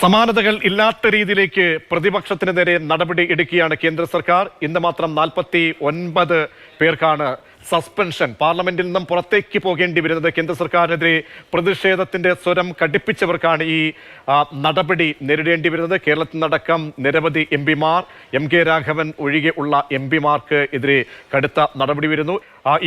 സമാനതകൾ ഇല്ലാത്ത രീതിയിലേക്ക് പ്രതിപക്ഷത്തിനെതിരെ നടപടി എടുക്കുകയാണ് കേന്ദ്ര സർക്കാർ. ഇന്ന് മാത്രം നാൽപ്പത്തി ഒൻപത് പേർക്കാണ് സസ്പെൻഷൻ. പാർലമെന്റിൽ നിന്നും പുറത്തേക്ക് പോകേണ്ടി വരുന്നത് കേന്ദ്ര സർക്കാരിനെതിരെ പ്രതിഷേധത്തിന്റെ സ്വരം കടുപ്പിച്ചവർക്കാണ് ഈ നടപടി നേരിടേണ്ടി വരുന്നത്. കേരളത്തിൽ നിന്നടക്കം നിരവധി എം പിമാർ എം കെ രാഘവൻ ഒഴികെ ഉള്ള എം പിമാർക്ക് എതിരെ കടുത്ത നടപടി വരുന്നു.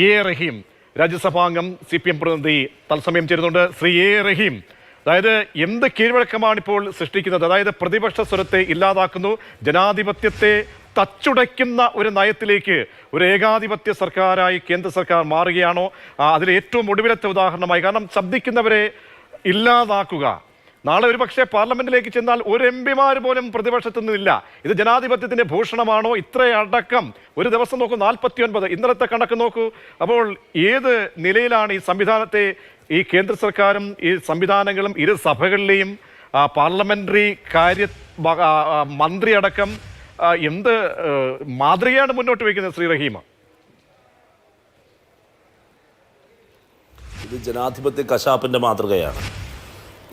എ റഹീം രാജ്യസഭാംഗം സി പി എം പ്രതിനിധി തത്സമയം ചേരുന്നുണ്ട്. ശ്രീ എ റഹീം അതായത് എന്ത് കീഴ്വഴക്കമാണ് ഇപ്പോൾ സൃഷ്ടിക്കുന്നത്? അതായത് പ്രതിപക്ഷ സ്വരത്തെ ഇല്ലാതാക്കുന്നു ജനാധിപത്യത്തെ തച്ചുടയ്ക്കുന്ന ഒരു നയത്തിലേക്ക് ഒരു ഏകാധിപത്യ സർക്കാരായി കേന്ദ്ര സർക്കാർ മാറുകയാണോ? അതിലേറ്റവും ഒടുവിലത്തെ ഉദാഹരണമായി കാരണം ശബ്ദിക്കുന്നവരെ ഇല്ലാതാക്കുക. നാളെ ഒരു പക്ഷേ പാർലമെന്റിലേക്ക് ചെന്നാൽ ഒരു എം പിമാർ പോലും പ്രതിപക്ഷത്തു നിന്നില്ല ഇത് ജനാധിപത്യത്തിന്റെ ഭൂഷണമാണോ? ഇത്രയടക്കം ഒരു ദിവസം നോക്കൂ നാൽപ്പത്തി ഒൻപത് ഇന്നലത്തെ കണക്ക് നോക്കൂ. അപ്പോൾ ഏത് നിലയിലാണ് ഈ സംവിധാനത്തെ ഈ കേന്ദ്ര സർക്കാരും ഈ സംവിധാനങ്ങളും ഇരു സഭകളിലെയും പാർലമെന്ററി കാര്യ മന്ത്രി അടക്കം എന്ത് മാതൃകയാണ് മുന്നോട്ട് വയ്ക്കുന്നത് ശ്രീ റഹീമ? ഇത് ജനാധിപത്യ കശാപ്പിന്റെ മാതൃകയാണ്.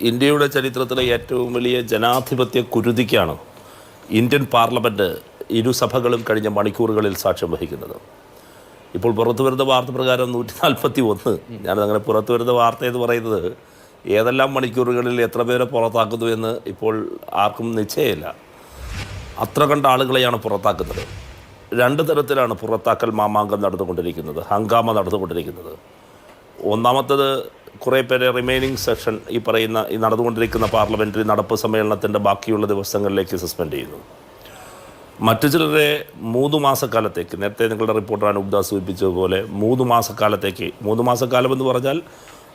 ഇന്ത്യയുടെ ചരിത്രത്തിലെ ഏറ്റവും വലിയ ജനാധിപത്യ കുരുതിക്കാണ് ഇന്ത്യൻ പാർലമെന്റ് ഇരുസഭകളും കഴിഞ്ഞ മണിക്കൂറുകളിൽ സാക്ഷ്യം വഹിക്കുന്നത്. ഇപ്പോൾ പുറത്തു വരുന്ന വാർത്ത പ്രകാരം നൂറ്റി നാൽപ്പത്തി ഒന്ന് ഞാനതങ്ങനെ പുറത്തു വരുന്ന വാർത്ത എന്ന് പറയുന്നത് ഏതെല്ലാം മണിക്കൂറുകളിൽ എത്ര പേരെ പുറത്താക്കുന്നു എന്ന് ഇപ്പോൾ ആർക്കും നിശ്ചയമില്ല. അത്ര കണ്ട ആളുകളെയാണ് പുറത്താക്കുന്നത്. രണ്ട് തരത്തിലാണ് പുറത്താക്കൽ മാമാങ്കം നടന്നുകൊണ്ടിരിക്കുന്നത് ഹങ്കാമ നടന്നുകൊണ്ടിരിക്കുന്നത്. ഒന്നാമത്തത് കുറേ പേരെ റിമൈനിങ് സെഷൻ ഈ പറയുന്ന ഈ നടന്നുകൊണ്ടിരിക്കുന്ന പാർലമെന്ററി നടപ്പ് സമ്മേളനത്തിന്റെ ബാക്കിയുള്ള ദിവസങ്ങളിലേക്ക് സസ്പെൻഡ് ചെയ്യുന്നു. മറ്റു ചിലരെ മൂന്ന് മാസക്കാലത്തേക്ക് നേരത്തെ നിങ്ങളുടെ റിപ്പോർട്ടറാണ് ഉപദാസ് സൂചിപ്പിച്ചതുപോലെ മൂന്ന് മാസക്കാലത്തേക്ക് മൂന്ന് മാസക്കാലം എന്ന് പറഞ്ഞാൽ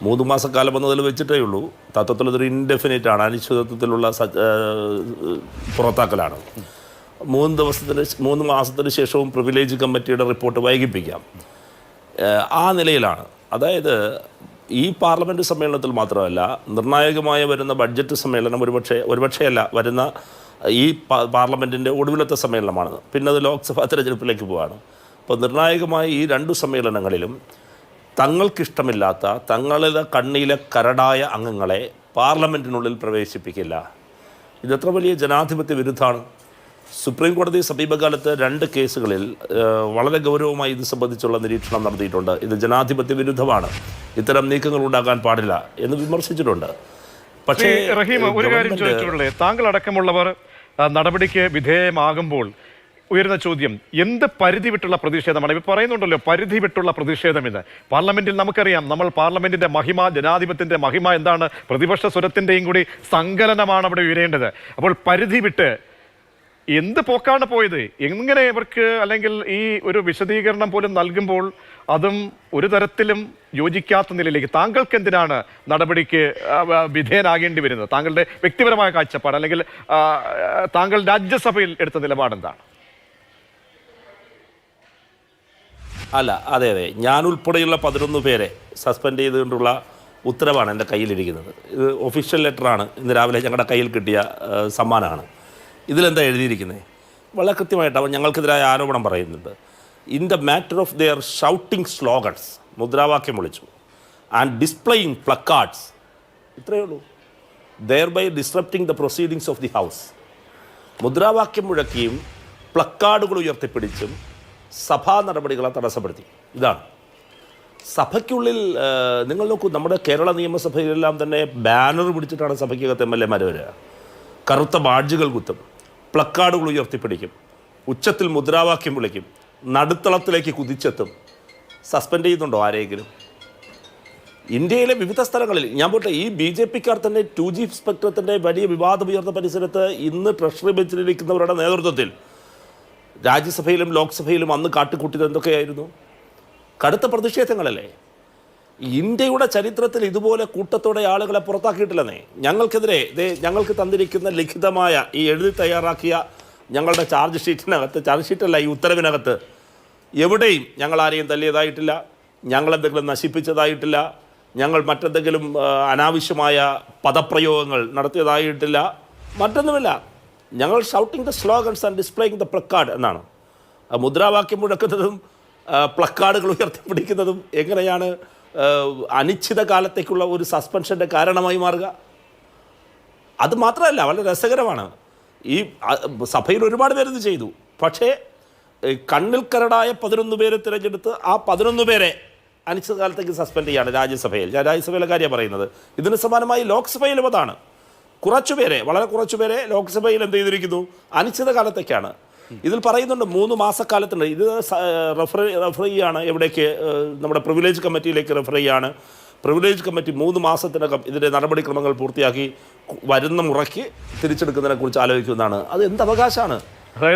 മൂന്ന് മാസക്കാലം എന്നതിൽ വെച്ചിട്ടേ ഉള്ളൂ. തത്വത്തിൽ അതൊരു ഇൻഡെഫിനിറ്റ് ആണ് അനിശ്ചിതത്വത്തിലുള്ള പുറത്താക്കലാണ്. മൂന്ന് ദിവസത്തിന് മൂന്ന് മാസത്തിന് ശേഷവും പ്രിവിലേജ് കമ്മിറ്റിയുടെ റിപ്പോർട്ട് വൈകിപ്പിക്കാം. ആ നിലയിലാണ്. അതായത് ഈ പാർലമെന്റ് സമ്മേളനത്തിൽ മാത്രമല്ല നിർണായകമായ വരുന്ന ബഡ്ജറ്റ് സമ്മേളനം ഒരുപക്ഷെ ഒരുപക്ഷെ അല്ല വരുന്ന ഈ പാർലമെന്റിന്റെ ഒടുവിലത്തെ സമ്മേളനമാണ്. പിന്നെ അത് ലോക്സഭാ തെരഞ്ഞെടുപ്പിലേക്ക് പോവാണ്. അപ്പോൾ നിർണായകമായ ഈ രണ്ട് സമ്മേളനങ്ങളിലും തങ്ങൾക്കിഷ്ടമില്ലാത്ത തങ്ങളുടെ കണ്ണിയിലെ കരടായ അംഗങ്ങളെ പാർലമെന്റിനുള്ളിൽ പ്രവേശിപ്പിക്കില്ല. ഇതെത്ര വലിയ ജനാധിപത്യ വിരുദ്ധാണ്. സുപ്രീം കോടതി സമീപകാലത്ത് രണ്ട് കേസുകളിൽ വളരെ ഗൗരവമായി ഇത് സംബന്ധിച്ചുള്ള നിരീക്ഷണം നടത്തിയിട്ടുണ്ട്. ഇത് ജനാധിപത്യ വിരുദ്ധമാണ്. ഇത്തരം നീക്കങ്ങൾ ഉണ്ടാകാൻ പാടില്ല എന്ന് വിമർശിച്ചിട്ടുണ്ട്. പക്ഷേ റഹീം ഒരു കാര്യം ചോദിച്ചോളേ ചോദിച്ചിട്ടുള്ളേ താങ്കൾ അടക്കമുള്ളവർ നടപടിക്ക് വിധേയമാകുമ്പോൾ ഉയരുന്ന ചോദ്യം എന്ത് പരിധി വിട്ടുള്ള പ്രതിഷേധമാണ്? ഇപ്പൊ പറയുന്നുണ്ടല്ലോ പരിധി വിട്ടുള്ള പ്രതിഷേധം എന്ന്. പാർലമെന്റിൽ നമുക്കറിയാം നമ്മൾ പാർലമെന്റിന്റെ മഹിമ ജനാധിപത്യത്തിന്റെ മഹിമ എന്താണ്? പ്രതിപക്ഷ സ്വരത്തിന്റെയും കൂടി സങ്കലനമാണ് അവിടെ ഉയരേണ്ടത്. അപ്പോൾ പരിധി വിട്ട് എന്ത് പോക്കാണ് പോയത്? എങ്ങനെ ഇവർക്ക് അല്ലെങ്കിൽ ഈ ഒരു വിശദീകരണം പോലും നൽകുമ്പോൾ അതും ഒരു തരത്തിലും യോജിക്കാത്ത നിലയിലേക്ക് താങ്കൾക്ക് എന്തിനാണ് നടപടിക്ക് വിധേയനാകേണ്ടി വരുന്നത്? താങ്കളുടെ വ്യക്തിപരമായ കാഴ്ചപ്പാട് അല്ലെങ്കിൽ താങ്കൾ രാജ്യസഭയിൽ എടുത്ത നിലപാടെന്താണ്? അല്ല അതെ അതെ. ഞാൻ ഉൾപ്പെടെയുള്ള പതിനൊന്ന് പേരെ സസ്പെൻഡ് ചെയ്തുകൊണ്ടുള്ള ഉത്തരവാണ് എന്റെ കയ്യിലിരിക്കുന്നത്. ഇത് ഒഫീഷ്യൽ ലെറ്ററാണ്. ഇന്ന് രാവിലെ ഞങ്ങളുടെ കയ്യിൽ കിട്ടിയ സമ്മാനമാണ്. ഇതിലെന്താ എഴുതിയിരിക്കുന്നത് വളരെ കൃത്യമായിട്ട് അവൻ ഞങ്ങൾക്കെതിരായ ആരോപണം പറയുന്നുണ്ട്. In the matter of their shouting slogans മുദ്രാവാക്യം വിളിച്ചു. ആൻഡ് ഡിസ്പ്ലേയിങ് പ്ലക്കാർഡ്സ് ഇത്രയേ ഉള്ളൂ. Thereby disrupting the proceedings of the house മുദ്രാവാക്യം മുഴക്കിയും പ്ലക്കാർഡുകൾ ഉയർത്തിപ്പിടിച്ചും സഭാ നടപടികളെ തടസ്സപ്പെടുത്തി. ഇതാണ്. സഭയ്ക്കുള്ളിൽ നിങ്ങൾ നോക്കൂ നമ്മുടെ കേരള നിയമസഭയിലെല്ലാം തന്നെ ബാനർ പിടിച്ചിട്ടാണ് സഭയ്ക്കകത്ത് എം എൽ എമാർ വരിക. കറുത്ത ബാഡ്ജുകൾ കുത്തും. പ്ലക്കാർഡുകൾ ഉയർത്തിപ്പിടിക്കും. ഉച്ചത്തിൽ മുദ്രാവാക്യം വിളിക്കും. നടുത്തളത്തിലേക്ക് കുതിച്ചെത്തും. സസ്പെൻഡ് ചെയ്യുന്നുണ്ടോ ആരെങ്കിലും? ഇന്ത്യയിലെ വിവിധ സ്ഥലങ്ങളിൽ ഞാൻ പോട്ടെ ഈ ബി ജെ പിക്കാർ തന്നെ ടു ജി സ്പെക്ട്രത്തിന്റെ വലിയ വിവാദം ഉയർന്ന പരിസരത്ത് ഇന്ന് ട്രഷറി ബെഞ്ചിലിരിക്കുന്നവരുടെ നേതൃത്വത്തിൽ. രാജ്യസഭയിലും ലോക്സഭയിലും അന്ന് കാട്ടിക്കൂട്ടിയത് എന്തൊക്കെയായിരുന്നു? കടുത്ത പ്രതിഷേധങ്ങളല്ലേ? ഇന്ത്യയുടെ ചരിത്രത്തിൽ ഇതുപോലെ കൂട്ടത്തോടെ ആളുകളെ പുറത്താക്കിയിട്ടില്ലെന്നേ. ഞങ്ങൾക്കെതിരെ ഇതേ ഞങ്ങൾക്ക് തന്നിരിക്കുന്ന ലിഖിതമായ ഈ എഴുതി തയ്യാറാക്കിയ ഞങ്ങളുടെ ചാർജ് ഷീറ്റിനകത്ത് ചാർജ് ഷീറ്റല്ല ഈ ഉത്തരവിനകത്ത് എവിടെയും ഞങ്ങൾ ആരെയും തല്ലിയതായിട്ടില്ല ഞങ്ങളെന്തെങ്കിലും നശിപ്പിച്ചതായിട്ടില്ല ഞങ്ങൾ മറ്റെന്തെങ്കിലും അനാവശ്യമായ പദപ്രയോഗങ്ങൾ നടത്തിയതായിട്ടില്ല. മറ്റൊന്നുമില്ല. ഞങ്ങൾ shouting the slogans and displaying the placard എന്നാണ്. മുദ്രാവാക്യം മുഴക്കുന്നതും പ്ലക്കാർഡുകൾ ഉയർത്തിപ്പിടിക്കുന്നതും എങ്ങനെയാണ് അനിശ്ചിത കാലത്തേക്കുള്ള ഒരു സസ്പെൻഷന്റെ കാരണമായി മാറുക. അത് മാത്രമല്ല വളരെ രസകരമാണ്. ഈ സഭയിൽ ഒരുപാട് പേരിത് ചെയ്തു. പക്ഷേ കണ്ണിൽ കരടായ പതിനൊന്ന് പേരെ തിരഞ്ഞെടുത്ത് ആ പതിനൊന്ന് പേരെ അനിശ്ചിതകാലത്തേക്ക് സസ്പെൻഡ് ചെയ്യാണ് രാജ്യസഭയിൽ. ഞാൻ രാജ്യസഭയിലെ കാര്യം പറയുന്നത്. ഇതിന് സമാനമായി ലോക്സഭയിലും അതാണ്. കുറച്ചുപേരെ വളരെ കുറച്ചുപേരെ ലോക്സഭയിൽ എന്ത് ചെയ്തിരിക്കുന്നു? അനിശ്ചിതകാലത്തേക്കാണ്. ഇതിൽ പറയുന്നുണ്ട് മൂന്ന് മാസക്കാലത്തുണ്ട് ഇത് റെഫർ റെഫർ ചെയ്യാണ് എവിടേക്ക് നമ്മുടെ പ്രിവിലേജ് കമ്മിറ്റിയിലേക്ക് റെഫർ ചെയ്യാണ് പ്രിവിലേജ് കമ്മിറ്റി മൂന്ന് മാസത്തിനകം ഇതിന്റെ നടപടിക്രമങ്ങൾ പൂർത്തിയാക്കി വരുന്ന മുറയ്ക്ക് തിരിച്ചെടുക്കുന്നതിനെ കുറിച്ച് ആലോചിക്കുന്നതാണ് അത് എന്ത് അവകാശമാണ്?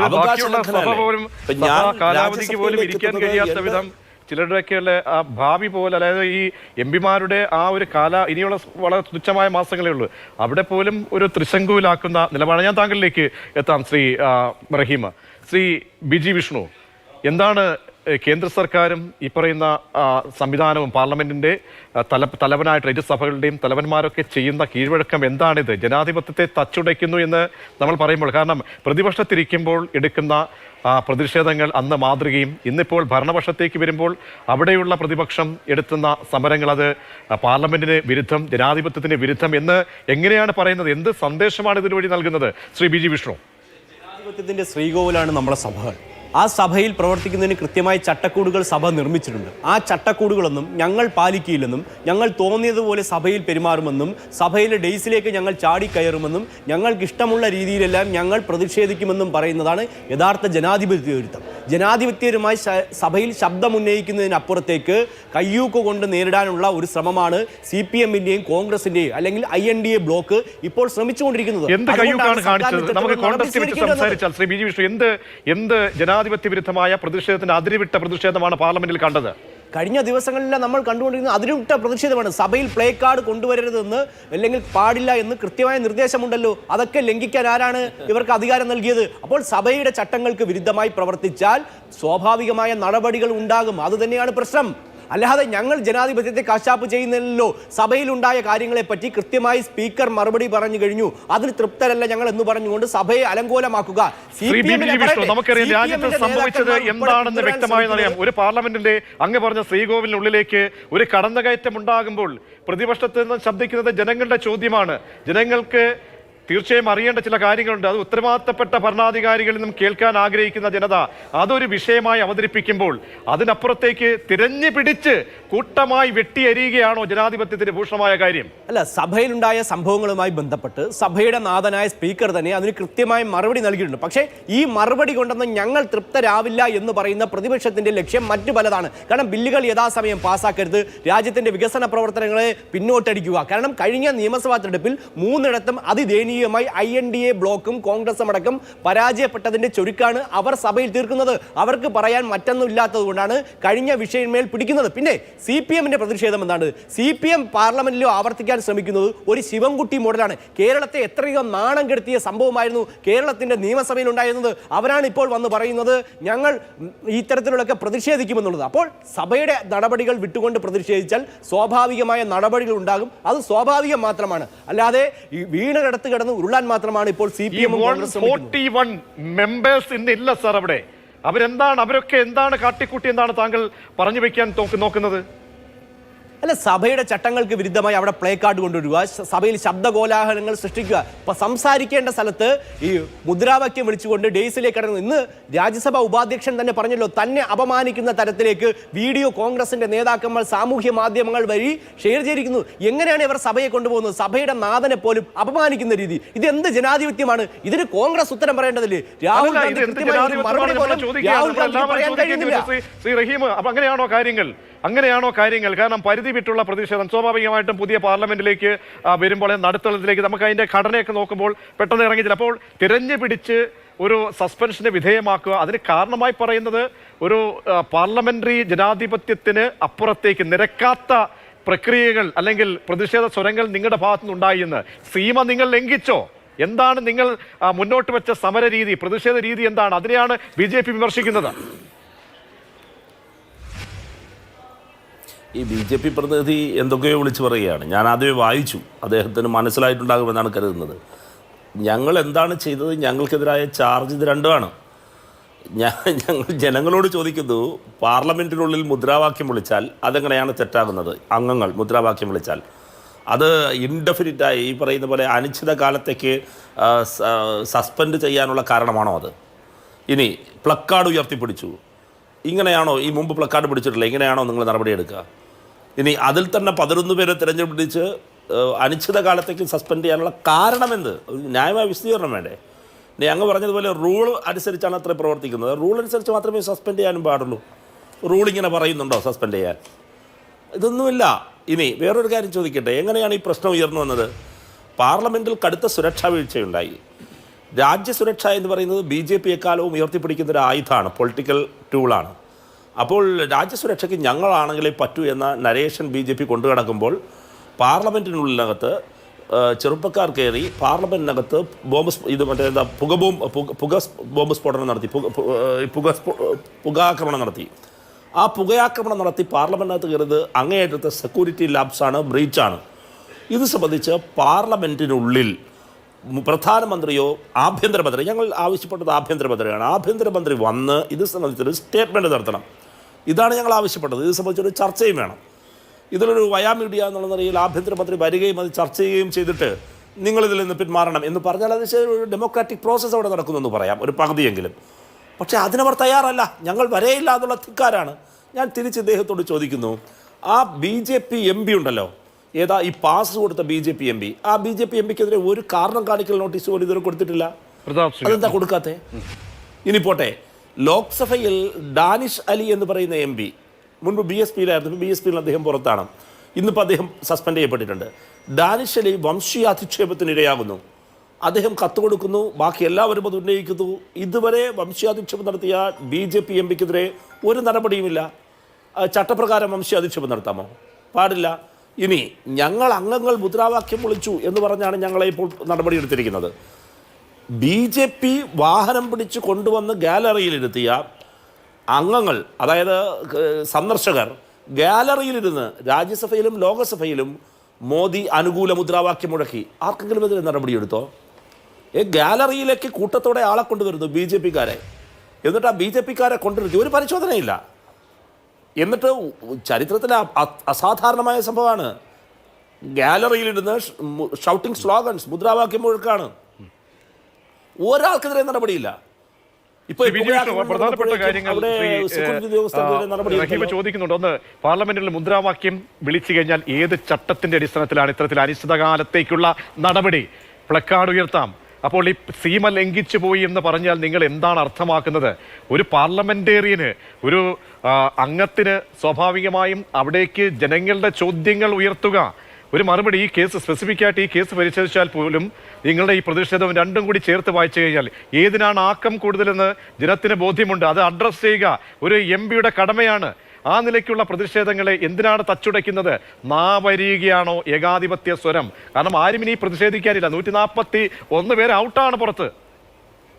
അവകാശം ഞാൻ കാലാവധിക്ക് പോലും രാജ്യസഭയിലേക്ക് ഇരിക്കാൻ എത്തുന്നത് കഴിയാത്ത എന്റെ- വിധം ചിലരുടെയൊക്കെ ആ ഭാവി പോലെ അതായത് ഈ എം പിമാരുടെ ആ ഒരു കാല ഇനിയുള്ള വളരെ തുച്ഛമായ മാസങ്ങളേ ഉള്ളൂ. അവിടെ പോലും ഒരു ത്രിശങ്കുവിലാക്കുന്ന നിലപാട് ഞാൻ താങ്കളിലേക്ക് എത്താം ശ്രീ റഹീമ. ശ്രീ ബിജി വിഷ്ണു എന്താണ് കേന്ദ്ര സർക്കാരും ഈ പറയുന്ന സംവിധാനവും പാർലമെന്റിന്റെ തല തലവനായിട്ട് രാജ്യസഭകളുടെയും തലവന്മാരൊക്കെ ചെയ്യുന്ന കീഴ്വഴക്കം എന്താണിത്? ജനാധിപത്യത്തെ തച്ചുടയ്ക്കുന്നു എന്ന് നമ്മൾ പറയുമ്പോൾ കാരണം പ്രതിപക്ഷത്തിരിക്കുമ്പോൾ എടുക്കുന്ന പ്രതിഷേധങ്ങൾ അന്ന് മാതൃകയും ഇന്നിപ്പോൾ ഭരണപക്ഷത്തേക്ക് വരുമ്പോൾ അവിടെയുള്ള പ്രതിപക്ഷം എടുത്തുന്ന സമരങ്ങൾ അത് പാർലമെന്റിന് വിരുദ്ധം ജനാധിപത്യത്തിന് വിരുദ്ധം എന്ന് എങ്ങനെയാണ് പറയുന്നത്? എന്ത് സന്ദേശമാണ് ഇതിനുവേണ്ടി നൽകുന്നത്? Shri B G Vishnu. ജനാധിപത്യത്തിന്റെ ശ്രീകോവിലാണ് നമ്മുടെ സഭകൾ. ആ സഭയിൽ പ്രവർത്തിക്കുന്നതിന് കൃത്യമായ ചട്ടക്കൂടുകൾ സഭ നിർമ്മിച്ചിട്ടുണ്ട്. ആ ചട്ടക്കൂടുകളൊന്നും ഞങ്ങൾ പാലിക്കില്ലെന്നും ഞങ്ങൾ തോന്നിയതുപോലെ സഭയിൽ പെരുമാറുമെന്നും സഭയിലെ ഡേയ്സിലേക്ക് ഞങ്ങൾ ചാടിക്കയറുമെന്നും ഞങ്ങൾക്ക് ഇഷ്ടമുള്ള രീതിയിലെല്ലാം ഞങ്ങൾ പ്രതിഷേധിക്കുമെന്നും പറയുന്നതാണ് യഥാർത്ഥ ജനാധിപത്യ വിരുദ്ധം ജനാധിപത്യപരമായി സഭയിൽ ശബ്ദമുന്നയിക്കുന്നതിനപ്പുറത്തേക്ക് കയ്യൂക്ക് കൊണ്ട് നേരിടാനുള്ള ഒരു ശ്രമമാണ് സി പി എമ്മിന്റെയും കോൺഗ്രസിന്റെയും അല്ലെങ്കിൽ I N D A block ഇപ്പോൾ ശ്രമിച്ചുകൊണ്ടിരിക്കുന്നത്. എന്ത് കയ്യൂക്കാണ് കാണിച്ചത്? നമുക്ക് കോൺഗ്രസ് സംസാരിച്ചാൽ ശ്രീ ബി ജി വിഷ്ണു എന്ത് എന്ത് ജനാധിപത്യ വിരുദ്ധമായ പ്രതിഷേധത്തിന്റെ അതിരുവിട്ട പ്രതിഷേധമാണ് പാർലമെന്റിൽ കണ്ടത്. കഴിഞ്ഞ ദിവസങ്ങളിലെ നമ്മൾ കണ്ടുകൊണ്ടിരുന്ന അതിരുവിട്ട പ്രതിഷേധമാണ് സഭയിൽ പ്ലേ കാർഡ് കൊണ്ടുവരരുതെന്ന് അല്ലെങ്കിൽ പാടില്ല എന്ന് കൃത്യമായ നിർദ്ദേശമുണ്ടല്ലോ. അതൊക്കെ ലംഘിക്കാൻ ആരാണ് ഇവർക്ക് അധികാരം നൽകിയത്? അപ്പോൾ സഭയുടെ ചട്ടങ്ങൾക്ക് വിരുദ്ധമായി പ്രവർത്തിച്ചാൽ സ്വാഭാവികമായ നടപടികൾ ഉണ്ടാകും. അത് തന്നെയാണ് പ്രശ്നം. അല്ലാതെ ഞങ്ങൾ ജനാധിപത്യത്തെ കശാപ്പ് ചെയ്യുന്നില്ലല്ലോ സഭയിലുണ്ടായ കാര്യങ്ങളെപ്പറ്റി കൃത്യമായി സ്പീക്കർ മറുപടി പറഞ്ഞു കഴിഞ്ഞു. അതിൽ തൃപ്തരല്ല ഞങ്ങൾ എന്ന് പറഞ്ഞുകൊണ്ട് സഭയെ അലങ്കോലമാക്കുക. നമുക്കറിയാം രാജ്യത്ത് സംഭവിച്ചത് എന്താണെന്ന് വ്യക്തമായി അറിയാം. ഒരു പാർലമെന്റിന്റെ അങ്ങ് പറഞ്ഞ ശ്രീകോവിലിനുള്ളിലേക്ക് ഒരു കടന്നുകയറ്റം ഉണ്ടാകുമ്പോൾ പ്രതിപക്ഷത്ത് നിന്ന് ശബ്ദിക്കുന്നത് ജനങ്ങളുടെ ചോദ്യമാണ്. ജനങ്ങൾക്ക് തീർച്ചയായും അറിയേണ്ട ചില കാര്യങ്ങളുണ്ട്. അത് ഉത്തരവാദിത്തപ്പെട്ട ഭരണാധികാരികളിൽ നിന്നും കേൾക്കാൻ ആഗ്രഹിക്കുന്ന ജനത അതൊരു വിഷയമായി അവതരിപ്പിക്കുമ്പോൾ അതിനപ്പുറത്തേക്ക് തിരഞ്ഞു പിടിച്ച് കൂട്ടമായി വെട്ടിയരിയുകയാണോ ജനാധിപത്യത്തിന്റെ ഭൂഷണമായ കാര്യം? അല്ല സഭയിലുണ്ടായ സംഭവങ്ങളുമായി ബന്ധപ്പെട്ട് സഭയുടെ നാഥനായ സ്പീക്കർ തന്നെ അതിന് കൃത്യമായ മറുപടി നൽകിയിട്ടുണ്ട്. പക്ഷേ ഈ മറുപടി കൊണ്ടൊന്നും ഞങ്ങൾ തൃപ്തരാവില്ല എന്ന് പറയുന്ന പ്രതിപക്ഷത്തിന്റെ ലക്ഷ്യം മറ്റു പലതാണ്. കാരണം ബില്ലുകൾ യഥാസമയം പാസ്സാക്കരുത് രാജ്യത്തിന്റെ വികസന പ്രവർത്തനങ്ങളെ പിന്നോട്ടടിക്കുക. കാരണം കഴിഞ്ഞ നിയമസഭാ തെരഞ്ഞെടുപ്പിൽ മൂന്നിടത്തും അതിദയനീയമായി ഐ എൻ ഡി എ ബ്ലോക്കും കോൺഗ്രസും അടക്കം പരാജയപ്പെട്ടതിന്റെ ചുരുക്കാണ് അവർ സഭയിൽ തീർക്കുന്നത്. അവർക്ക് പറയാൻ മറ്റൊന്നും ഇല്ലാത്തത് കൊണ്ടാണ് കഴിഞ്ഞ വിഷയന്മേൽ പിടിക്കുന്നത്. പിന്നെ സി പി എമ്മിന്റെ പ്രതിഷേധം എന്താണ്? സി പി എം പാർലമെന്റിലോ ആവർത്തിക്കാൻ ശ്രമിക്കുന്നത് ഒരു ശിവൻകുട്ടി മോഡലാണ്. കേരളത്തെ എത്രയോ നാണം കെടുത്തിയ സംഭവമായിരുന്നു കേരളത്തിന്റെ നിയമസഭയിൽ ഉണ്ടായിരുന്നത്. അവരാണ് ഇപ്പോൾ വന്ന് പറയുന്നത് ഞങ്ങൾ ഇത്തരത്തിലുള്ളൊക്കെ പ്രതിഷേധിക്കുമെന്നുള്ളത്. അപ്പോൾ സഭയുടെ നടപടികൾ വിട്ടുകൊണ്ട് പ്രതിഷേധിച്ചാൽ സ്വാഭാവികമായ നടപടികൾ ഉണ്ടാകും. അത് സ്വാഭാവികം മാത്രമാണ്. അല്ലാതെ ഈ വീണകടത്ത് കിടന്ന് ഉരുളാൻ മാത്രമാണ് ഇപ്പോൾ C P M forty one members ഇന്ന് ഇല്ല സാർ അവിടെ. അവരെന്താണ് അവരൊക്കെ എന്താണ് കാട്ടിക്കൂട്ടി എന്താണ് താങ്കൾ പറഞ്ഞു വെക്കാൻ നോക്ക് നോക്കുന്നത്? അല്ല സഭയുടെ ചട്ടങ്ങൾക്ക് വിരുദ്ധമായി അവിടെ പ്ലേ കാർഡ് കൊണ്ടുവരിക സഭയിൽ ശബ്ദകോലാഹലങ്ങൾ സൃഷ്ടിക്കുക. ഇപ്പൊ സംസാരിക്കേണ്ട സ്ഥലത്ത് ഈ മുദ്രാവാക്യം വിളിച്ചുകൊണ്ട് ഡേയ്സിലേക്ക് കടന്നു ഇന്ന് രാജ്യസഭ ഉപാധ്യക്ഷൻ തന്നെ പറഞ്ഞല്ലോ തന്നെ അപമാനിക്കുന്ന തരത്തിലേക്ക് വീഡിയോ കോൺഗ്രസിന്റെ നേതാക്കന്മാർ സാമൂഹ്യ മാധ്യമങ്ങൾ വഴി ഷെയർ ചെയ്തിരിക്കുന്നു. എങ്ങനെയാണ് ഇവർ സഭയെ കൊണ്ടുപോകുന്നത്? സഭയുടെ നാഥനെ പോലും അപമാനിക്കുന്ന രീതി. ഇത് എന്ത് ജനാധിപത്യമാണ്? ഇതിന് കോൺഗ്രസ് ഉത്തരം പറയേണ്ടതില്ലേ? രാഹുൽ ഗാന്ധി കൃത്യമായ മറുപടി പോലും രാഹുൽ ഗാന്ധി പറയാൻ കഴിയുന്നില്ല. ശ്രീ- ശ്രീ റഹീം അപ്പൊ അങ്ങനെയാണോ കാര്യങ്ങൾ? അങ്ങനെയാണോ കാര്യങ്ങൾ? കാരണം പരിധി വിട്ടുള്ള പ്രതിഷേധം സ്വാഭാവികമായിട്ടും പുതിയ പാർലമെന്റിലേക്ക് വരുമ്പോൾ നടുത്തളത്തിലേക്ക് നമുക്ക് അതിന്റെ ഘടനയൊക്കെ നോക്കുമ്പോൾ പെട്ടെന്ന് ഇറങ്ങി ചിലപ്പോൾ തിരഞ്ഞു പിടിച്ച് ഒരു സസ്പെൻഷന് വിധേയമാക്കുക അതിന് കാരണമായി പറയുന്നത് ഒരു പാർലമെന്ററി ജനാധിപത്യത്തിന് അപ്പുറത്തേക്ക് നിരക്കാത്ത പ്രക്രിയകൾ അല്ലെങ്കിൽ പ്രതിഷേധ സ്വരങ്ങൾ നിങ്ങളുടെ ഭാഗത്തുനിന്ന് ഉണ്ടായി എന്ന്. സീമ നിങ്ങൾ ലംഘിച്ചോ? എന്താണ് നിങ്ങൾ മുന്നോട്ട് വെച്ച സമര രീതി പ്രതിഷേധ രീതി എന്താണ്? അതിനെയാണ് ബി വിമർശിക്കുന്നത്. ഈ ബി ജെ പി പ്രതിനിധി എന്തൊക്കെയോ വിളിച്ചു പറയുകയാണ്. ഞാൻ ആദ്യമേ വായിച്ചു. അദ്ദേഹത്തിന് മനസ്സിലായിട്ടുണ്ടാകുമെന്നാണ് കരുതുന്നത്. ഞങ്ങൾ എന്താണ് ചെയ്തത്? ഞങ്ങൾക്കെതിരായ ചാർജ് ഇത് രണ്ടുമാണ്. ഞാൻ ഞങ്ങൾ ജനങ്ങളോട് ചോദിക്കുന്നു പാർലമെന്റിനുള്ളിൽ മുദ്രാവാക്യം വിളിച്ചാൽ അതെങ്ങനെയാണ് തെറ്റാകുന്നത്? അംഗങ്ങൾ മുദ്രാവാക്യം വിളിച്ചാൽ. അത് ഇൻഡെഫിനിറ്റായി ഈ പറയുന്ന പോലെ അനിശ്ചിത കാലത്തേക്ക് സസ്പെൻഡ് ചെയ്യാനുള്ള കാരണമാണോ അത്? ഇനി പ്ലക്കാർഡ് ഉയർത്തിപ്പിടിച്ചു. ഇങ്ങനെയാണോ? ഈ മുമ്പ് പ്ലക്കാർഡ് പിടിച്ചിട്ടില്ല. ഇങ്ങനെയാണോ നിങ്ങൾ നടപടിയെടുക്കുക? ഇനി അതിൽ തന്നെ പതിനൊന്ന് പേരെ തിരഞ്ഞെടുപ്പിച്ച് അനിശ്ചിത കാലത്തേക്ക് സസ്പെൻഡ് ചെയ്യാനുള്ള കാരണമെന്ത്? ന്യായമായ വിശദീകരണം വേണ്ടേ? ഇനി അങ്ങ് പറഞ്ഞതുപോലെ റൂൾ അനുസരിച്ചാണ് അത്ര പ്രവർത്തിക്കുന്നത്. റൂൾ അനുസരിച്ച് മാത്രമേ സസ്പെൻഡ് ചെയ്യാനും പാടുള്ളൂ. റൂൾ ഇങ്ങനെ പറയുന്നുണ്ടോ സസ്പെൻഡ് ചെയ്യാൻ? ഇതൊന്നുമില്ല. ഇനി വേറൊരു കാര്യം ചോദിക്കട്ടെ. എങ്ങനെയാണ് ഈ പ്രശ്നം ഉയർന്നു വന്നത്? പാർലമെന്റിൽ കടുത്ത സുരക്ഷാ വീഴ്ചയുണ്ടായി. രാജ്യസുരക്ഷ എന്ന് പറയുന്നത് ബി ജെ പി എക്കാലവും ഉയർത്തിപ്പിടിക്കുന്ന ഒരു ആയുധമാണ് പൊളിറ്റിക്കൽ ടൂളാണ്. അപ്പോൾ രാജ്യസുരക്ഷയ്ക്ക് ഞങ്ങളാണെങ്കിലേ പറ്റൂ എന്ന നരേഷൻ ബി ജെ പി കൊണ്ടു കിടക്കുമ്പോൾ പാർലമെന്റിനുള്ളിനകത്ത് ചെറുപ്പക്കാർ കയറി പാർലമെന്റിനകത്ത് ബോംബ് ഇത് മറ്റേ എന്താ പുക ബോംബ് പുക ബോംബ് സ്ഫോടനം നടത്തി പുക പുക പുകാക്രമണം നടത്തി. ആ പുകയാക്രമണം നടത്തി പാർലമെന്റിനകത്ത് കയറിയത് അങ്ങേയറ്റത്തെ സെക്യൂരിറ്റി ലാബ്സാണ് ബ്രീച്ചാണ്. ഇത് സംബന്ധിച്ച് പാർലമെന്റിനുള്ളിൽ പ്രധാനമന്ത്രിയോ ആഭ്യന്തരമന്ത്രി ഞങ്ങൾ ആവശ്യപ്പെട്ടത് ആഭ്യന്തരമന്ത്രിയാണ്. ആഭ്യന്തരമന്ത്രി വന്ന് ഇത് സംബന്ധിച്ചൊരു സ്റ്റേറ്റ്മെന്റ് നടത്തണം. ഇതാണ് ഞങ്ങൾ ആവശ്യപ്പെട്ടത്. ഇത് സംബന്ധിച്ചൊരു ചർച്ചയും വേണം. ഇതിലൊരു വയാ മീഡിയ എന്നുള്ള നിലയിൽ ആഭ്യന്തരമന്ത്രി വരികയും അത് ചർച്ച ചെയ്യുകയും ചെയ്തിട്ട് നിങ്ങളിതിൽ നിന്ന് പിന്മാറണം എന്ന് പറഞ്ഞാൽ അത് ഒരു ഡെമോക്രാറ്റിക് പ്രോസസ്സ് അവിടെ നടക്കുന്നെന്ന് പറയാം ഒരു പകുതിയെങ്കിലും. പക്ഷേ അതിനവർ തയ്യാറല്ല. ഞങ്ങൾ വരെയില്ല എന്നുള്ള ധിക്കാരാണ്. ഞാൻ തിരിച്ച് ഇദ്ദേഹത്തോട് ചോദിക്കുന്നു ആ B J P M P ഉണ്ടല്ലോ ഏതാ ഈ പാസ് കൊടുത്ത B J P M P? ആ ബി ജെ പി എം പിക്കെതിരെ ഒരു കാരണം കാണിക്കൽ നോട്ടീസ് പോലും ഇതുവരെ കൊടുത്തിട്ടില്ല. അതെന്താ കൊടുക്കാത്തേ? ഇനി പോട്ടെ. ലോക്സഭയിൽ ഡാനിഷ് അലി എന്ന് പറയുന്ന എം പി മുൻപ് ബി എസ് പിയിലായിരുന്നു ബി എസ് പിയിൽ അദ്ദേഹം പുറത്താണ്. ഇന്നിപ്പോൾ അദ്ദേഹം സസ്പെൻഡ് ചെയ്യപ്പെട്ടിട്ടുണ്ട്. ഡാനിഷ് അലി വംശീയ അധിക്ഷേപത്തിനിരയാകുന്നു അദ്ദേഹം കത്ത് കൊടുക്കുന്നു ബാക്കി എല്ലാവരും അത് ഉന്നയിക്കുന്നു. ഇതുവരെ വംശീയാധിക്ഷേപം നടത്തിയ ബി ജെ പി എം പിക്കെതിരെ ഒരു നടപടിയുമില്ല. ചട്ടപ്രകാരം വംശീയാധിക്ഷേപം നടത്താമോ? പാടില്ല. ഇനി ഞങ്ങൾ അംഗങ്ങൾ മുദ്രാവാക്യം വിളിച്ചു എന്ന് പറഞ്ഞാണ് ഞങ്ങളെ ഇപ്പോൾ നടപടിയെടുത്തിരിക്കുന്നത്. ബി ജെ പി വാഹനം പിടിച്ച് കൊണ്ടുവന്ന് ഗാലറിയിലിരുത്തിയ അംഗങ്ങൾ അതായത് സന്ദർശകർ ഗാലറിയിലിരുന്ന് രാജ്യസഭയിലും ലോകസഭയിലും മോദി അനുകൂല മുദ്രാവാക്യം മുഴക്കി. ആർക്കെങ്കിലും എതിരെ നടപടിയെടുത്തോ? ഏ ഗാലറിയിലേക്ക് കൂട്ടത്തോടെ ആളെ കൊണ്ടുവരുന്നു ബി ജെ പിക്കാരെ. എന്നിട്ട് ആ ബി ജെ പിക്കാരെ കൊണ്ടുവരുത്തി. ഒരു പരിശോധനയില്ല. എന്നിട്ട് ചരിത്രത്തിലെ അസാധാരണമായ സംഭവമാണ്. ഗാലറിയിലിരുന്ന് ഷൗട്ടിംഗ് സ്ലോഗൻസ് മുദ്രാവാക്യം മുഴക്കാണ്. ഒരാൾക്കെതിരെ നടപടിയില്ല. പ്രധാനപ്പെട്ട കാര്യങ്ങൾ ചോദിക്കുന്നുണ്ട് ഒന്ന് പാർലമെന്റിൽ മുദ്രാവാക്യം വിളിച്ചു കഴിഞ്ഞാൽ ഏത് ചട്ടത്തിന്റെ അടിസ്ഥാനത്തിലാണ് ഇത്തരത്തിൽ അനിശ്ചിതകാലത്തേക്കുള്ള നടപടി? പ്ലക്കാർഡ് ഉയർത്താം. അപ്പോൾ ഈ സീമ ലംഘിച്ചു പോയി എന്ന് പറഞ്ഞാൽ നിങ്ങൾ എന്താണ് അർത്ഥമാക്കുന്നത്? ഒരു പാർലമെന്റേറിയന് ഒരു അംഗത്തിന് സ്വാഭാവികമായും അവിടേക്ക് ജനങ്ങളുടെ ചോദ്യങ്ങൾ ഉയർത്തുക. ഒരു മറുപടി ഈ കേസ് സ്പെസിഫിക് ആയിട്ട് ഈ കേസ് പരിശോധിച്ചാൽ പോലും നിങ്ങളുടെ ഈ പ്രതിഷേധം രണ്ടും കൂടി ചേർത്ത് വായിച്ചു കഴിഞ്ഞാൽ ഏതിനാണ് ആക്കം കൂടുതലെന്ന് ജനത്തിന് ബോധ്യമുണ്ട്? അത് അഡ്രസ് ചെയ്യുക. ഒരു എം പിയുടെ കടമയാണ്. ആ നിലയ്ക്കുള്ള പ്രതിഷേധങ്ങളെ എന്തിനാണ് തച്ചുടയ്ക്കുന്നത്? നാവരിയുകയാണോ ഏകാധിപത്യ സ്വരം? കാരണം ആരും ഇനി പ്രതിഷേധിക്കാനില്ല. നൂറ്റി നാൽപ്പത്തി ഒന്ന് പേര് ഔട്ടാണ് പുറത്ത്.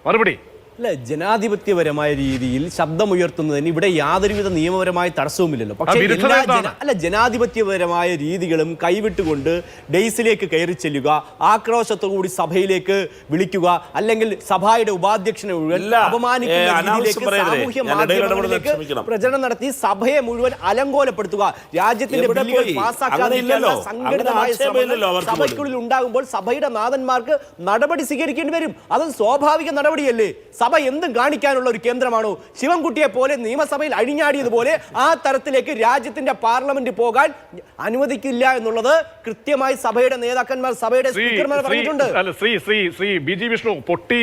മറുപടി. അല്ല ജനാധിപത്യപരമായ രീതിയിൽ ശബ്ദമുയർത്തുന്നതിന് ഇവിടെ യാതൊരുവിധ നിയമപരമായ തടസ്സവുമില്ലല്ലോ പക്ഷേ എല്ലാ ജന- അല്ല ജനാധിപത്യപരമായ രീതികളും കൈവിട്ടുകൊണ്ട് ഡെയ്സിലേക്ക് കയറി ചെല്ലുക ആക്രോശത്തോടുകൂടി സഭയിലേക്ക് വിളിക്കുക അല്ലെങ്കിൽ സഭയുടെ ഉപാധ്യക്ഷനെ മുഴുവൻ ഇല്ല. അപമാനിക്കുന്ന അനാവശ്യം രീതിയിലേക്ക് പറയരുതേ. സാമൂഹ്യ ഞാൻ ഇടയിൽ ഇടപെടുന്നത് മാധ്യമങ്ങളിലേക്ക് ക്ഷമിക്കണം. പ്രചരണം നടത്തി സഭയെ മുഴുവൻ അലങ്കോലപ്പെടുത്തുക രാജ്യത്തിന്റെ എവിടെ ബില്ലുകൾ പോയി? പാസ്സാക്കാതിരിക്കാനുള്ള ഇല്ലല്ലോ. സംഘടിതമായ അങ്ങനെ ആക്ഷേപമില്ലല്ലോ ശ്രമങ്ങൾ അവർക്ക് പോലും. സഭയ്ക്കുള്ളിൽ ഉണ്ടാകുമ്പോൾ സഭയുടെ നാഥന്മാർക്ക് നടപടി സ്വീകരിക്കേണ്ടി വരും അത് സ്വാഭാവിക നടപടിയല്ലേ സഭ എന്തും കാണിക്കാനുള്ള ഒരു കേന്ദ്രമാണോ? ശിവൻകുട്ടിയെ പോലെ നിയമസഭയിൽ അഴിഞ്ഞാടിയതുപോലെ ആ തരത്തിലേക്ക് രാജ്യത്തിന്റെ പാർലമെന്റ് പോകാൻ അനുവദിക്കില്ല എന്നുള്ളത് കൃത്യമായി സഭയുടെ നേതാക്കന്മാർ സഭയുടെ സ്പീക്കർമാർ പറഞ്ഞിട്ടുണ്ട്. അല്ല ശ്രീ ശ്രീ ശ്രീ ബി ജി വിഷ്ണു പൊട്ടി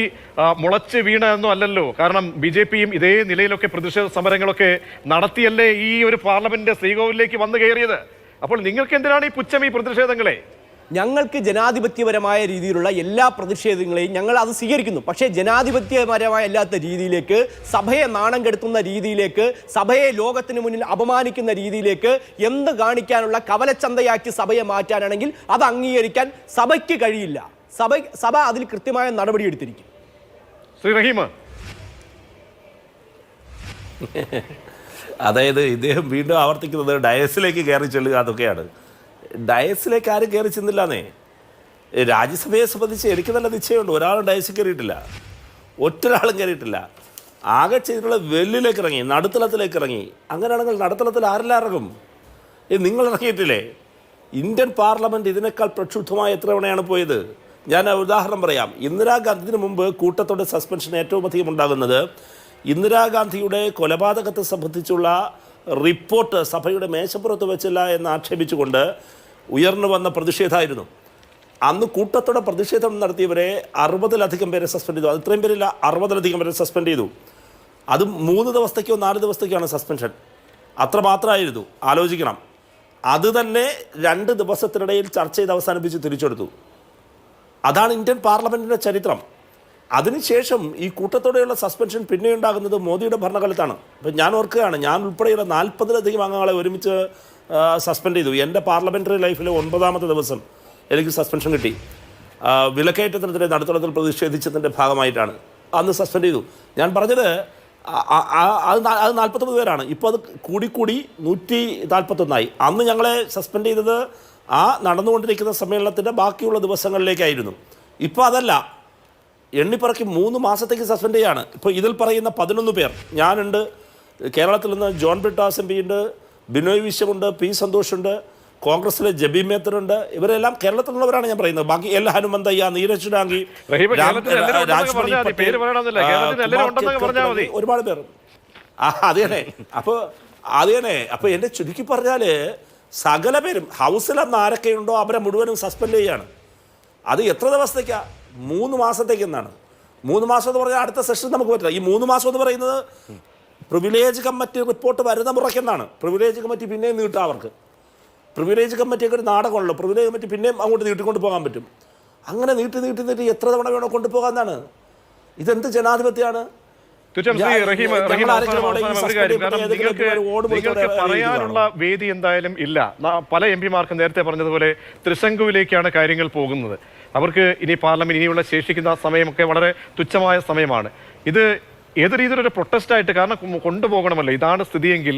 മുളച്ച് വീണ എന്നും അല്ലല്ലോ. കാരണം ബി ജെ പിയും ഇതേ നിലയിലൊക്കെ പ്രതിഷേധ സമരങ്ങളൊക്കെ നടത്തിയല്ലേ ഈ ഒരു പാർലമെന്റ് ശ്രീകോവിലേക്ക് വന്നു കയറിയത്? അപ്പോൾ നിങ്ങൾക്ക് എന്തിനാണ് ഈ പുച്ഛം ഈ പ്രതിഷേധങ്ങളെ? ഞങ്ങൾക്ക് ജനാധിപത്യപരമായ രീതിയിലുള്ള എല്ലാ പ്രതിഷേധങ്ങളെയും ഞങ്ങൾ അത് സ്വീകരിക്കുന്നു. പക്ഷേ ജനാധിപത്യപരമായ അല്ലാത്ത രീതിയിലേക്ക് സഭയെ നാണം കെടുത്തുന്ന രീതിയിലേക്ക് സഭയെ ലോകത്തിന് മുന്നിൽ അപമാനിക്കുന്ന രീതിയിലേക്ക് എന്ത് കാണിക്കാനുള്ള കവലച്ചന്തയാക്കി സഭയെ മാറ്റാനാണെങ്കിൽ അത് അംഗീകരിക്കാൻ സഭയ്ക്ക് കഴിയില്ല. സഭ സഭ അതിൽ കൃത്യമായ നടപടിയെടുത്തിരിക്കും ശ്രീ റഹീം അതായത് ഇദ്ദേഹം വീണ്ടും ആവർത്തിക്കുന്നത് ഡയസിലേക്ക് കയറി ചെല്ലുക അതൊക്കെയാണ്. ഡയസിലേക്ക് ആരും കയറി ചെന്നില്ലാന്നേ. രാജ്യസഭയെ സംബന്ധിച്ച് എനിക്ക് നല്ല നിശ്ചയമുണ്ട്. ഒരാളും ഡയസിൽ കയറിയിട്ടില്ല. ഒറ്റൊരാളും കയറിയിട്ടില്ല. ആകെ ചെയ്തിട്ടുള്ള വെല്ലിലേക്ക് ഇറങ്ങി നടുത്തളത്തിലേക്ക് ഇറങ്ങി. അങ്ങനെയാണെങ്കിൽ നടുത്തളത്തിൽ ആരെല്ലാം ഇറങ്ങും? ഏ നിങ്ങൾ ഇറങ്ങിയിട്ടില്ലേ? ഇന്ത്യൻ പാർലമെന്റ് ഇതിനേക്കാൾ പ്രക്ഷുബ്ധമായ എത്ര തവണയാണ് പോയത്? ഞാൻ ഉദാഹരണം പറയാം. ഇന്ദിരാഗാന്ധിന് മുമ്പ് കൂട്ടത്തോടെ സസ്പെൻഷൻ ഏറ്റവും അധികം ഉണ്ടാകുന്നത് ഇന്ദിരാഗാന്ധിയുടെ കൊലപാതകത്തെ സംബന്ധിച്ചുള്ള റിപ്പോർട്ട് സഭയുടെ മേശപ്പുറത്ത് വെച്ചില്ല എന്ന് ആക്ഷേപിച്ചുകൊണ്ട് ഉയർന്നു വന്ന പ്രതിഷേധമായിരുന്നു. അന്ന് കൂട്ടത്തോടെ പ്രതിഷേധം നടത്തിയവരെ അറുപതിലധികം പേരെ സസ്പെൻഡ് ചെയ്തു. അത് ഇത്രയും പേരില്ല അറുപതിലധികം പേരെ സസ്പെൻഡ് ചെയ്തു. അത് മൂന്ന് ദിവസത്തേക്കോ നാല് ദിവസത്തേക്കാണ് സസ്പെൻഷൻ. അത്ര മാത്രമായിരുന്നു. ആലോചിക്കണം. അത് തന്നെ രണ്ട് ദിവസത്തിനിടയിൽ ചർച്ച ചെയ്ത് അവസാനിപ്പിച്ച് തിരിച്ചെടുത്തു. അതാണ് ഇന്ത്യൻ പാർലമെന്റിന്റെ ചരിത്രം. അതിനുശേഷം ഈ കൂട്ടത്തോടെയുള്ള സസ്പെൻഷൻ പിന്നെ ഉണ്ടാകുന്നത് മോദിയുടെ ഭരണകാലത്താണ്. ഇപ്പം ഞാൻ ഓർക്കുകയാണ് ഞാൻ ഉൾപ്പെടെയുള്ള നാൽപ്പതിലധികം അംഗങ്ങളെ ഒരുമിച്ച് സസ്പെൻഡ് ചെയ്തു. എന്റെ പാർലമെന്ററി ലൈഫിലെ ഒൻപതാമത്തെ ദിവസം എനിക്ക് സസ്പെൻഷൻ കിട്ടി. വിലക്കയറ്റത്തിനെതിരെ നടുത്തളത്തിൽ പ്രതിഷേധിച്ചതിന്റെ ഭാഗമായിട്ടാണ് അന്ന് സസ്പെൻഡ് ചെയ്തു. ഞാൻ പറഞ്ഞത് അത് അത് നാൽപ്പത്തൊമ്പത് പേരാണ്. ഇപ്പോൾ അത് കൂടിക്കൂടി നൂറ്റി നാൽപ്പത്തൊന്നായി. അന്ന് ഞങ്ങളെ സസ്പെൻഡ് ചെയ്തത് ആ നടന്നുകൊണ്ടിരിക്കുന്ന സമ്മേളനത്തിന്റെ ബാക്കിയുള്ള ദിവസങ്ങളിലേക്കായിരുന്നു. ഇപ്പോൾ അതല്ല എണ്ണിപ്പറക്കി മൂന്ന് മാസത്തേക്ക് സസ്പെൻഡ് ചെയ്യാണ്. ഇപ്പോൾ ഇതിൽ പറയുന്ന പതിനൊന്ന് പേർ. ഞാനുണ്ട് കേരളത്തിൽ നിന്ന് ജോൺ ബ്രിട്ടാസ് എം പി ഉണ്ട് ബിനോയ് വിശ്വമുണ്ട് പി സന്തോഷുണ്ട് കോൺഗ്രസിലെ ജബി മേത്തറുണ്ട്. ഇവരെല്ലാം കേരളത്തിലുള്ളവരാണ് ഞാൻ പറയുന്നത്. ബാക്കി എൽ ഹനുമന്തയ്യ നീരജ് ഡാങ്കി രാജ്മണി. ഒരുപാട് പേർ. ആ അത് തന്നെ. അപ്പോൾ അത് തന്നെ. അപ്പോൾ എന്റെ ചുരുക്കി പറഞ്ഞാൽ സകല പേരും ഹൗസിലെ ആരൊക്കെയുണ്ടോ അവരെ മുഴുവനും സസ്പെൻഡ് ചെയ്യാണ്. അത് എത്ര ദിവസത്തേക്കാ? മൂന്ന് മാസത്തേക്ക് എന്നാണ്. മൂന്ന് മാസം എന്ന് പറഞ്ഞാൽ അടുത്ത സെഷൻ നമുക്ക് പറ്റില്ല. ഈ മൂന്ന് മാസം എന്ന് പറയുന്നത് പ്രിവിലേജ് കമ്മിറ്റി റിപ്പോർട്ട് വരുന്ന മുറയ്ക്കെന്നാണ് പ്രിവിലേജ് കമ്മിറ്റി പിന്നെയും നീട്ടാം അവർക്ക്. പ്രിവിലേജ് കമ്മിറ്റിയൊക്കെ ഒരു നാടകമുള്ളൂ പ്രിവിലേജ് കമ്മിറ്റി പിന്നെയും അങ്ങോട്ട് നീട്ടിക്കൊണ്ട് പോകാൻ പറ്റും. അങ്ങനെ നീട്ടി നീട്ടി നീട്ടി എത്ര തവണ വേണോ കൊണ്ടുപോകാമെന്നാണ് ഇതെന്ത് ജനാധിപത്യമാണ്? നിങ്ങൾക്ക് പറയാനുള്ള വേദി എന്തായാലും ഇല്ല. പല എം പിമാർക്കും നേരത്തെ പറഞ്ഞതുപോലെ ത്രിശങ്കുവിലേക്കാണ് കാര്യങ്ങൾ പോകുന്നത്. അവർക്ക് ഇനി പാർലമെന്റ് ഇനിയുള്ള ശേഷിക്കുന്ന സമയമൊക്കെ വളരെ തുച്ഛമായ സമയമാണ്. ഇത് ഏത് രീതിയിലൊരു പ്രൊട്ടസ്റ്റ് ആയിട്ട് കാരണം കൊണ്ടുപോകണമല്ലോ. ഇതാണ് സ്ഥിതിയെങ്കിൽ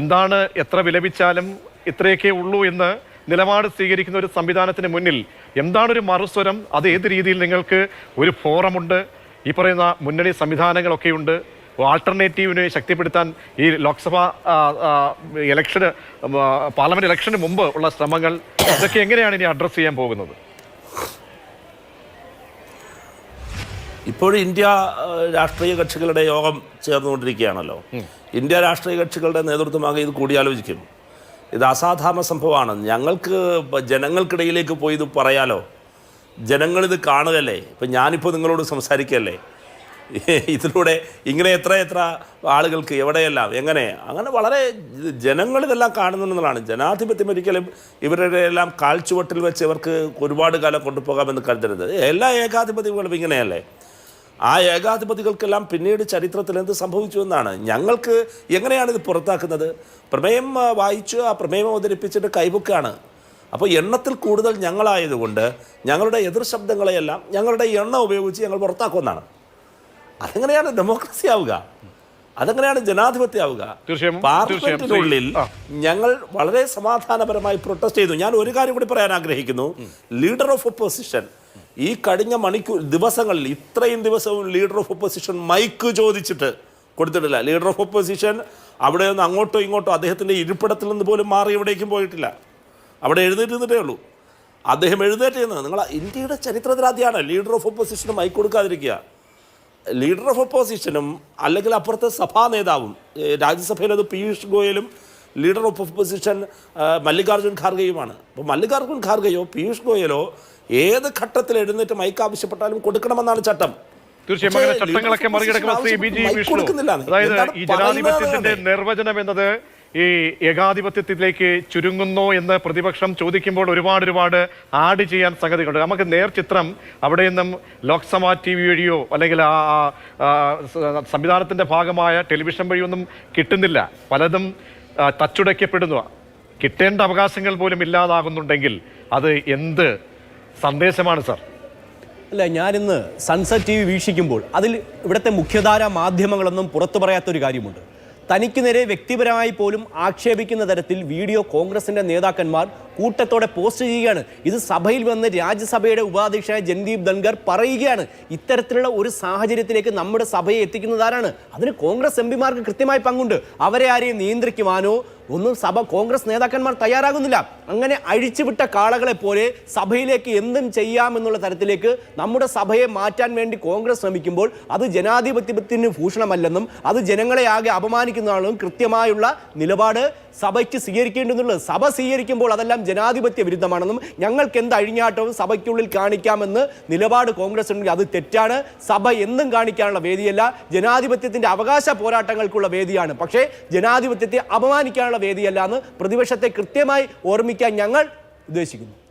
എന്താണ് എത്ര വിലപിച്ചാലും ഇത്രയൊക്കെ ഉള്ളൂ എന്ന് നിലപാട് സ്വീകരിക്കുന്ന ഒരു സംവിധാനത്തിന് മുന്നിൽ എന്താണ് ഒരു മറുസ്വരം? അത് ഏത് രീതിയിൽ നിങ്ങൾക്ക് ഒരു ഫോറമുണ്ട് ഈ പറയുന്ന മുന്നണി സംവിധാനങ്ങളൊക്കെയുണ്ട്. ആൾട്ടർനേറ്റീവിനെ ശക്തിപ്പെടുത്താൻ ഈ ലോക്സഭ ഇലക്ഷന് പാർലമെന്റ് പാർലമെന്റ് ഇലക്ഷന് മുമ്പ് ഉള്ള ശ്രമങ്ങൾ ഇതൊക്കെ എങ്ങനെയാണ് ഇനി അഡ്രസ്സ് ചെയ്യാൻ പോകുന്നത്? ഇപ്പോൾ ഇന്ത്യ രാഷ്ട്രീയ കക്ഷികളുടെ യോഗം ചേർന്നുകൊണ്ടിരിക്കുകയാണല്ലോ. ഇന്ത്യ രാഷ്ട്രീയ കക്ഷികളുടെ നേതൃത്വമാകെ ഇത് കൂടിയാലോചിക്കും. ഇത് അസാധാരണ സംഭവമാണ്. ഞങ്ങൾക്ക് ജനങ്ങൾക്കിടയിലേക്ക് പോയി ഇത് പറയാലോ? ജനങ്ങളിത് കാണുകയല്ലേ? ഇപ്പം ഞാനിപ്പോൾ നിങ്ങളോട് സംസാരിക്കുകയല്ലേ? ഇതിലൂടെ ഇങ്ങനെ എത്ര എത്ര ആളുകൾക്ക് എവിടെയെല്ലാം എങ്ങനെ? അങ്ങനെ വളരെ ജനങ്ങളിതെല്ലാം കാണുന്നുള്ളതാണ് ജനാധിപത്യം ഒരിക്കലും ഇവരുടെ എല്ലാം കാൽച്ചുവട്ടിൽ വെച്ച് ഇവർക്ക് ഒരുപാട് കാലം കൊണ്ടുപോകാമെന്ന് കരുതരുത്. എല്ലാ ഏകാധിപതികളും ഇങ്ങനെയല്ലേ? ആ ഏകാധിപതികൾക്കെല്ലാം പിന്നീട് ചരിത്രത്തിൽ എന്ത് സംഭവിച്ചു എന്നാണ്. ഞങ്ങൾക്ക് എങ്ങനെയാണ് ഇത് പുറത്താക്കുന്നത്? പ്രമേയം വായിച്ചു ആ പ്രമേയം അവതരിപ്പിച്ചിട്ട് കൈബുക്കാണ് അപ്പോൾ എണ്ണത്തിൽ കൂടുതൽ ഞങ്ങളായതുകൊണ്ട് ഞങ്ങളുടെ എതിർ ശബ്ദങ്ങളെയെല്ലാം ഞങ്ങളുടെ എണ്ണം ഉപയോഗിച്ച് ഞങ്ങൾ പുറത്താക്കുമെന്നാണ്. അതെങ്ങനെയാണ് ഡെമോക്രസി ആവുക? അതെങ്ങനെയാണ് ജനാധിപത്യം ആവുക? പാർലമെന്റിനുള്ളിൽ. ഞങ്ങൾ വളരെ സമാധാനപരമായി പ്രൊട്ടസ്റ്റ് ചെയ്തു. ഞാൻ ഒരു കാര്യം കൂടി പറയാൻ ആഗ്രഹിക്കുന്നു. ലീഡർ ഓഫ് ഒപ്പോസിഷൻ ഈ കഴിഞ്ഞ മണിക്കൂർ ദിവസങ്ങളിൽ ഇത്രയും ദിവസവും ലീഡർ ഓഫ് ഒപ്പോസിഷൻ മൈക്ക് ചോദിച്ചിട്ട് കൊടുത്തിട്ടില്ല. ലീഡർ ഓഫ് ഒപ്പോസിഷൻ അവിടെ നിന്ന് അങ്ങോട്ടോ ഇങ്ങോട്ടോ അദ്ദേഹത്തിന്റെ ഇരിപ്പിടത്തിൽ നിന്ന് പോലും മാറി എവിടേക്കും പോയിട്ടില്ല. അവിടെ എഴുന്നേറ്റിരുന്നിട്ടേ ഉള്ളൂ. അദ്ദേഹം എഴുന്നേറ്റിരുന്നത് നിങ്ങൾ ഇന്ത്യയുടെ ചരിത്രത്തിലാദ്യമാണ് ലീഡർ ഓഫ് ഒപ്പോസിഷനും മൈക്ക് കൊടുക്കാതിരിക്കുക. ലീഡർ ഓഫ് ഒപ്പോസിഷനും അല്ലെങ്കിൽ അപ്പുറത്തെ സഭാ നേതാവും രാജ്യസഭയിൽ അത് പീയൂഷ് ഗോയലും ലീഡർ ഓഫ് ഒപ്പോസിഷൻ മല്ലികാർജുൻ ഖാർഗെയുമാണ്. അപ്പോൾ മല്ലികാർജുൻ ഖാർഗെയോ പീയൂഷ് ഗോയലോ ഏത് ഘട്ടത്തിൽ എഴുന്നേറ്റ് മൈക്ക് ആവശ്യപ്പെട്ടാലും കൊടുക്കണമെന്നാണ് ചട്ടം. തീർച്ചയായും അങ്ങനെ ചട്ടങ്ങളൊക്കെ leader of മറികടക്കുന്ന ശ്രീ ബി ജി വിഷ്ണു. അതായത് ഈ ജനാധിപത്യത്തിന്റെ നിർവചനം എന്നത് ഈ ഏകാധിപത്യത്തിലേക്ക് ചുരുങ്ങുന്നു എന്ന് പ്രതിപക്ഷം ചോദിക്കുമ്പോൾ ഒരുപാട് ഒരുപാട് ആഡ് ചെയ്യാൻ സംഗതികളുണ്ട്. നമുക്ക് നേർ ചിത്രം അവിടെ നിന്നും ലോക്സഭ ടി വി വഴിയോ അല്ലെങ്കിൽ ആ ആ, ആ, സ- സംവിധാനത്തിന്റെ ഭാഗമായ ടെലിവിഷൻ വഴിയൊന്നും കിട്ടുന്നില്ല. പലതും തച്ചുടയ്ക്കപ്പെടുന്നു. കിട്ടേണ്ട അവകാശങ്ങൾ പോലും ഇല്ലാതാകുന്നുണ്ടെങ്കിൽ അത് എന്ത് സന്ദേശമാണ് സർ? അല്ല ഞാനിന്ന് സൺസെറ്റ് ടി വി വീക്ഷിക്കുമ്പോൾ അതിൽ ഇവിടുത്തെ മുഖ്യധാര മാധ്യമങ്ങളൊന്നും പുറത്തു പറയാത്തൊരു കാര്യമുണ്ട്. തനിക്ക് നേരെ വ്യക്തിപരമായി പോലും ആക്ഷേപിക്കുന്ന തരത്തിൽ വീഡിയോ കോൺഗ്രസിന്റെ നേതാക്കന്മാർ കൂട്ടത്തോടെ പോസ്റ്റ് ചെയ്യുകയാണ്. ഇത് സഭയിൽ വന്ന് രാജ്യസഭയുടെ ഉപാധ്യക്ഷനായ ജൻദീപ് ധൻഗർ പറയുകയാണ്. ഇത്തരത്തിലുള്ള ഒരു സാഹചര്യത്തിലേക്ക് നമ്മുടെ സഭയെ എത്തിക്കുന്നത് ആരാണ്? അതിന് കോൺഗ്രസ് എം പിമാർക്ക് കൃത്യമായി പങ്കുണ്ട്. അവരെ ആരെയും നിയന്ത്രിക്കുവാനോ ഒന്നും സഭ കോൺഗ്രസ് നേതാക്കന്മാർ തയ്യാറാകുന്നില്ല. അങ്ങനെ അഴിച്ചുവിട്ട കാളകളെ പോലെ സഭയിലേക്ക് എന്തും ചെയ്യാമെന്നുള്ള തരത്തിലേക്ക് നമ്മുടെ സഭയെ മാറ്റാൻ വേണ്ടി കോൺഗ്രസ് ശ്രമിക്കുമ്പോൾ അത് ജനാധിപത്യത്തിന് ഭൂഷണമല്ലെന്നും അത് ജനങ്ങളെ ആകെ അപമാനിക്കുന്നതാണെന്നും കൃത്യമായുള്ള നിലപാട് സഭയ്ക്ക് സ്വീകരിക്കേണ്ടതുള്ളത്. സഭ സ്വീകരിക്കുമ്പോൾ അതെല്ലാം ജനാധിപത്യ വിരുദ്ധമാണെന്നും ഞങ്ങൾക്ക് എന്ത് അഴിഞ്ഞാട്ടവും സഭയ്ക്കുള്ളിൽ കാണിക്കാമെന്ന് നിലപാട് കോൺഗ്രസ് ഉണ്ടെങ്കിൽ അത് തെറ്റാണ്. സഭ എന്നും കാണിക്കാനുള്ള വേദിയല്ല. ജനാധിപത്യത്തിന്റെ അവകാശ പോരാട്ടങ്ങൾക്കുള്ള വേദിയാണ്. പക്ഷേ ജനാധിപത്യത്തെ അപമാനിക്കാനുള്ള വേദിയല്ല എന്ന് പ്രതിപക്ഷത്തെ കൃത്യമായി ഓർമ്മിക്കാൻ ഞങ്ങൾ ഉദ്ദേശിക്കുന്നു.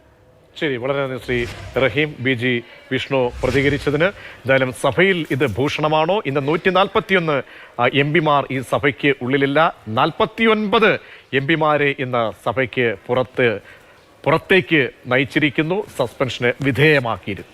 ശരി വളരെ നന്ദി ശ്രീ റഹീം ബി ജി വിഷ്ണു പ്രതികരിച്ചതിന്. എന്തായാലും സഭയിൽ ഇത് ഭൂഷണമാണോ? ഇന്ന് നൂറ്റി നാൽപ്പത്തിയൊന്ന് എം പിമാർ ഈ സഭയ്ക്ക് ഉള്ളിലില്ല. നാൽപ്പത്തിയൊൻപത് എം പിമാരെ ഇന്ന് സഭയ്ക്ക് പുറത്ത് പുറത്തേക്ക് നയിച്ചിരിക്കുന്നു. സസ്പെൻഷന് വിധേയമാക്കിയിരുന്നു.